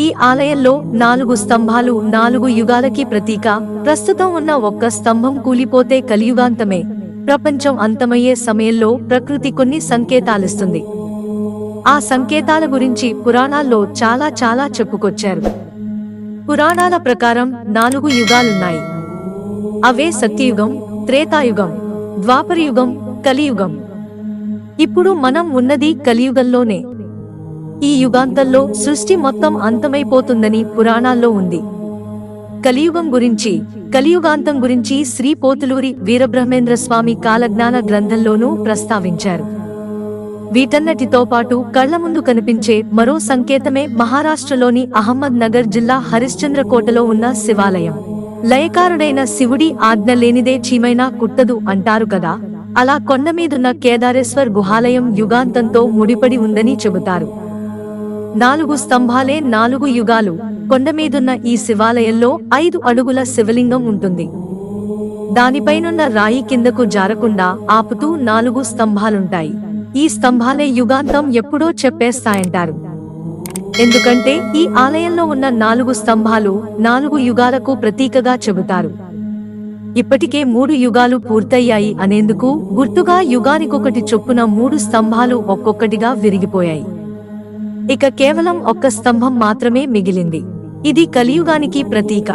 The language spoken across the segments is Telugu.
ఈ ఆలయంలో నాలుగు స్తంభాలు నాలుగు యుగాలకి ప్రతీక. ప్రస్తుతం ఉన్న ఒక్క స్తంభం కూలిపోతే కలియుగాంతమే. ప్రపంచం అంతమయ్యే సమయంలో ప్రకృతి కొన్ని సంకేతాలిస్తుంది. ఆ సంకేతాల గురించి పురాణాల్లో చాలా చాలా చెప్పుకొచ్చారు. పురాణాల ప్రకారం నాలుగు యుగాలున్నాయి. అవే సత్యయుగం త్రేతాయుగం ద్వాపరయుగం కలియుగం. ఇప్పుడు మనం ఉన్నది కలియుగంలోనే. ఈ యుగాంతంలో సృష్టి మొత్తం అంతమైపోతుందని పురాణాల్లో ఉంది. కలియుగం గురించి కలియుగాంతం గురించి శ్రీ పోతులూరి వీరబ్రహ్మేంద్ర స్వామి కాలజ్ఞాన గ్రంథంలోనూ ప్రస్తావించారు. వీటన్నటితో పాటు కళ్ళ ముందు కనిపించే మరో సంకేతమే మహారాష్ట్రలోని అహ్మద్ నగర్ జిల్లా హరిశ్చంద్రకోటలో ఉన్న శివాలయం. లయకారుడైన శివుడి ఆజ్ఞ లేనిదే చీమైనా కుట్టదు అంటారు కదా అలా కొండమీదున్న కేదారేశ్వర్ గుహాలయం యుగాంతంతో ముడిపడి ఉందని చెబుతారు. నాలుగు స్తంభాలే నాలుగు యుగాలు. కొండమీదున్న ఈ శివాలయంలో ఐదు అడుగుల శివలింగం ఉంటుంది. దానిపైనున్న రాయి కిందకు జారకుండా ఆపుతూ నాలుగు స్తంభాలుంటాయి. ఈ స్తంభాలే యుగాంతం ఎప్పుడో చెప్పేస్తాయంటారు. ఎందుకంటే ఈ ఆలయంలో ఉన్న నాలుగు స్తంభాలు నాలుగు యుగాలకు ప్రతీకగా చెబుతారు. ఇప్పటికే మూడు యుగాలు పూర్తయ్యాయి అనేందుకు గుర్తుగా యుగానికొకటి చొప్పున మూడు స్తంభాలు ఒక్కొక్కటిగా విరిగిపోయాయి. ఇక కేవలం ఒక్క స్తంభం మాత్రమే మిగిలింది. ఇది కలియుగానికి ప్రతీక.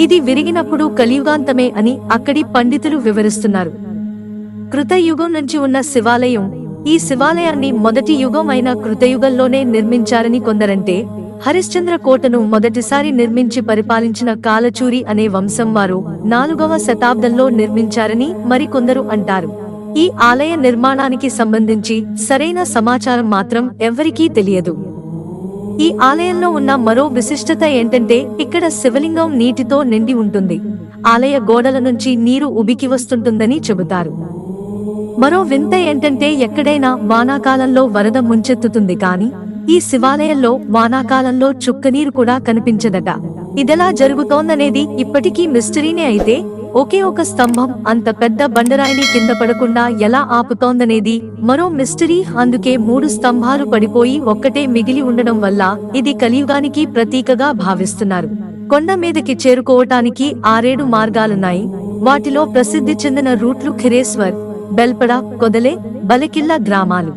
ఇది విరిగినప్పుడు కలియుగాంతమే అని అక్కడి పండితులు వివరిస్తున్నారు. కృతయుగం నుంచి ఉన్న శివాలయం ఈ శివాలయాన్ని మొదటి యుగం అయిన కృతయుగంలోనే నిర్మించారని కొందరంటే హరిశ్చంద్ర కోటను మొదటిసారి నిర్మించి పరిపాలించిన కాలచూరి అనే వంశం వారు నాలుగవ శతాబ్దంలో నిర్మించారని మరికొందరు అంటారు. ఈ ఆలయ నిర్మాణానికి సంబంధించి సరైన సమాచారం మాత్రం ఎవ్వరికీ తెలియదు. ఈ ఆలయంలో ఉన్న మరో విశిష్టత ఏంటంటే ఇక్కడ శివలింగం నీటితో నిండి ఉంటుంది. ఆలయ గోడల నుంచి నీరు ఉబికి వస్తుంటుందని చెబుతారు. మరో వింత ఏంటంటే ఎక్కడైనా వానాకాలంలో వరద ముంచెత్తుతుంది కాని ఈ శివాలయంలో వానాకాలంలో చుక్కనీరు కూడా కనిపించదట. ఇదెలా జరుగుతోందనేది ఇప్పటికీ మిస్టరీనే అయితే ఒకే ఒక స్తంభం అంత పెద్ద బండరాయిని కింద పడకుండా ఎలా ఆపుతోందనేది మరో మిస్టరీ. అందుకే మూడు స్తంభాలు పడిపోయి ఒక్కటే మిగిలి ఉండడం వల్ల ఇది కలియుగానికి ప్రతీకగా భావిస్తున్నారు. కొండ మీదకి చేరుకోవటానికి ఆరేడు మార్గాలున్నాయి. వాటిలో ప్రసిద్ధి చెందిన రూట్లు ఖిరేశ్వర్ బెల్పడ కొదలే బలకిల్లా గ్రామాలు.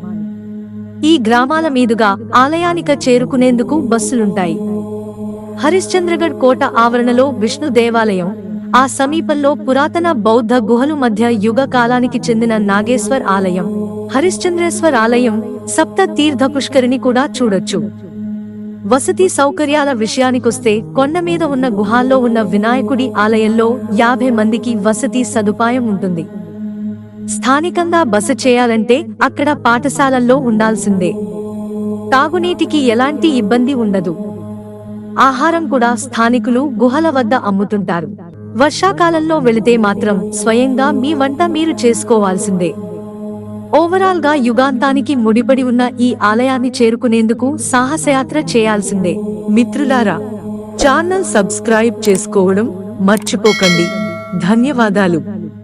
ఈ గ్రామాల మీదుగా ఆలయానిక చేరుకునేందుకు బస్సులుంటాయి. హరిశ్చంద్రగఢ్ కోట ఆవరణలో విష్ణు దేవాలయం ఆ సమీపంలో పురాతన బౌద్ధ గుహలు మధ్య యుగ కాలానికి చెందిన నాగేశ్వర్ ఆలయం హరిశ్చంద్రేశ్వర్ ఆలయం సప్త తీర్థ పుష్కరిణి కూడా చూడొచ్చు. వసతి సౌకర్యాల విషయానికొస్తే కొండ మీద ఉన్న గుహాల్లో ఉన్న వినాయకుడి ఆలయంలో యాభై మందికి వసతి సదుపాయం ఉంటుంది. స్థానికంగా బస చేయాలంటే అక్కడ పాఠశాలల్లో ఉండాల్సిందే. తాగునీటికి ఎలాంటి ఇబ్బంది ఉండదు. ఆహారం కూడా స్థానికులు గుహల వద్ద అమ్ముతుంటారు. వర్షాకాలంలో వెళితే మాత్రం స్వయంగా మీ వంట మీరు చేసుకోవాల్సిందే. ఓవరాల్గా యుగాంతానికి ముడిపడి ఉన్న ఈ ఆలయాన్ని చేరుకునేందుకు సాహసయాత్ర చేయాల్సిందే. మిత్రులారా ఛానల్ సబ్స్క్రైబ్ చేసుకోవడం మర్చిపోకండి. ధన్యవాదాలు.